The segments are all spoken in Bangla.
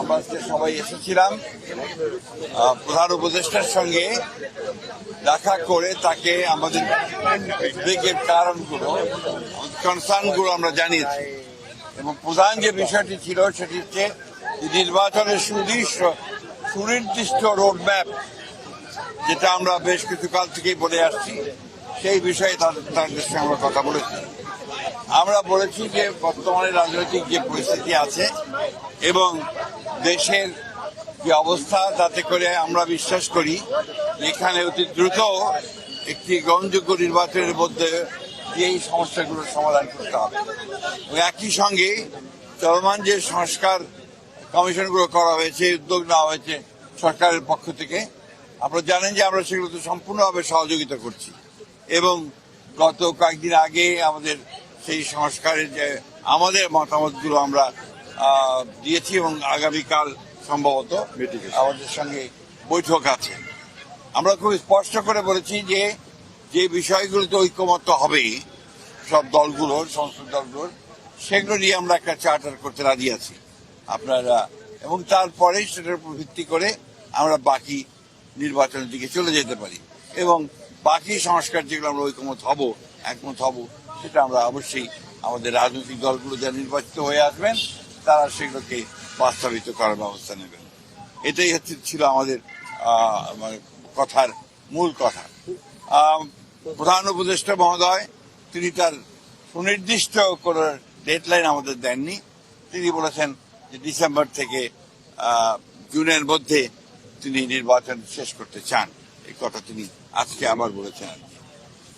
আমরা সবাই এসেছিলাম। প্রধান উপদেষ্টার সঙ্গে দেখা করে তাকে আমাদের উদ্বেগের কারণগুলো কনসার্নগুলো আমরা জানিয়েছি। এবং প্রধান যে বিষয়টি ছিল সেটি হচ্ছে নির্বাচনের সুনির্দিষ্ট সুনির্দিষ্ট রোডম্যাপ যেটা আমরা বেশ কিছু কাল থেকেই বলে আসছি, সেই বিষয়ে তাদের সঙ্গে আমরা কথা বলেছি। আমরা বলেছি যে বর্তমানে রাজনৈতিক যে পরিস্থিতি আছে এবং দেশের যে অবস্থা, তাতে করে আমরা বিশ্বাস করি এখানে অতি দ্রুত একটি গ্রহণযোগ্য নির্বাচনের মধ্যে এই সমস্যাগুলোর সমাধান করতে হবে। একই সঙ্গে চলমান যে সংস্কার কমিশনগুলো করা হয়েছে, উদ্যোগ নেওয়া হয়েছে সরকারের পক্ষ থেকে, আপনারা জানেন যে আমরা সেগুলোতে সম্পূর্ণভাবে সহযোগিতা করছি। এবং গত কয়েকদিন আগে আমাদের সেই সংস্কারের যে আমাদের মতামতগুলো আমরা দিয়েছি এবং আগামীকাল সম্ভবত আমাদের সঙ্গে বৈঠক আছে। আমরা খুব স্পষ্ট করে বলেছি যে যে বিষয়গুলোতে ঐক্যমত্য হবে সব দলগুলোর সংসদ দলগুলোর সেগুলো নিয়ে আমরা একটা চার্টার করতে রাজি আছি আপনারা। এবং তারপরে সেটার উপর ভিত্তি করে আমরা বাকি নির্বাচনের দিকে চলে যেতে পারি। এবং বাকি সংস্কার যেগুলো আমরা ঐকমত হব একমত হব সেটা আমরা অবশ্যই আমাদের রাজনৈতিক দলগুলো যারা নির্বাচিত হয়ে আসবেন, তারা সেগুলোকে বাস্তবিত করার ব্যবস্থা নেবেন। এটাই হচ্ছে ছিল আমাদের মানে কথার মূল কথা। প্রধান উপদেষ্টা মহোদয়, তিনি তার সুনির্দিষ্ট কোন ডেডলাইন আমাদের দেননি। তিনি বলেছেন যে ডিসেম্বর থেকে জুনের মধ্যে তিনি নির্বাচন শেষ করতে চান। এই কথা তিনি আজকে আবার বলেছেন। আর কি।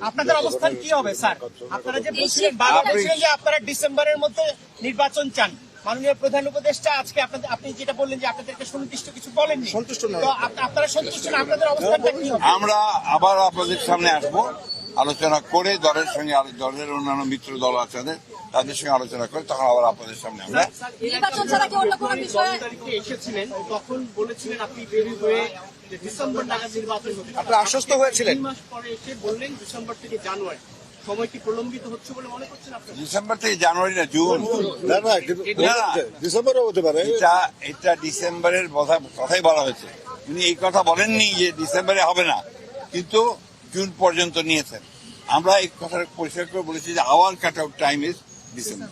আপনাদের অবস্থান কি হবে স্যার? আপনারা যে বলছিলেন বলছিলেন যে আপনারা ডিসেম্বরের মধ্যে নির্বাচন চান মাননীয় প্রধান উপদেষ্টা আজকে আপনাদের আপনি যেটা বললেন যে আপনাদেরকে সুনির্দিষ্ট কিছু বলেননি সন্তুষ্ট নয়। আপনারা সন্তুষ্ট না? আপনাদের অবস্থানটা কি হবে? আমরা আবার আপনাদের সামনে আসব আলোচনা করে দলের সঙ্গে দলের অন্যান্য মিত্র দল আছে তাদের সঙ্গে আলোচনা করে তখন আবার আপনাদের সামনে আমরা এসেছিলেন তখন বলেছিলেন আপনি বেরি হয়ে ডিসেম্বর নাগাদ নির্বাচন হতে পারে। আপনারা আশ্বস্ত হয়েছিলেন? তিন মাস পরে এসে বললেন ডিসেম্বর থেকে জানুয়ারি। সময় কি প্রলম্বিত হচ্ছে বলে মনে করছেন আপনার? ডিসেম্বর থেকে জানুয়ারি না জুন। না না না, না। ডিসেম্বরও হতে পারে। এটা এটা ডিসেম্বরের কথা কথাই বলা হয়েছে। উনি এই কথা বলেননি যে ডিসেম্বরে হবে না কিন্তু জুন পর্যন্ত নিয়েছেন। আমরা এই কথা পরিষ্কার করে বলেছি যে our cut out time is December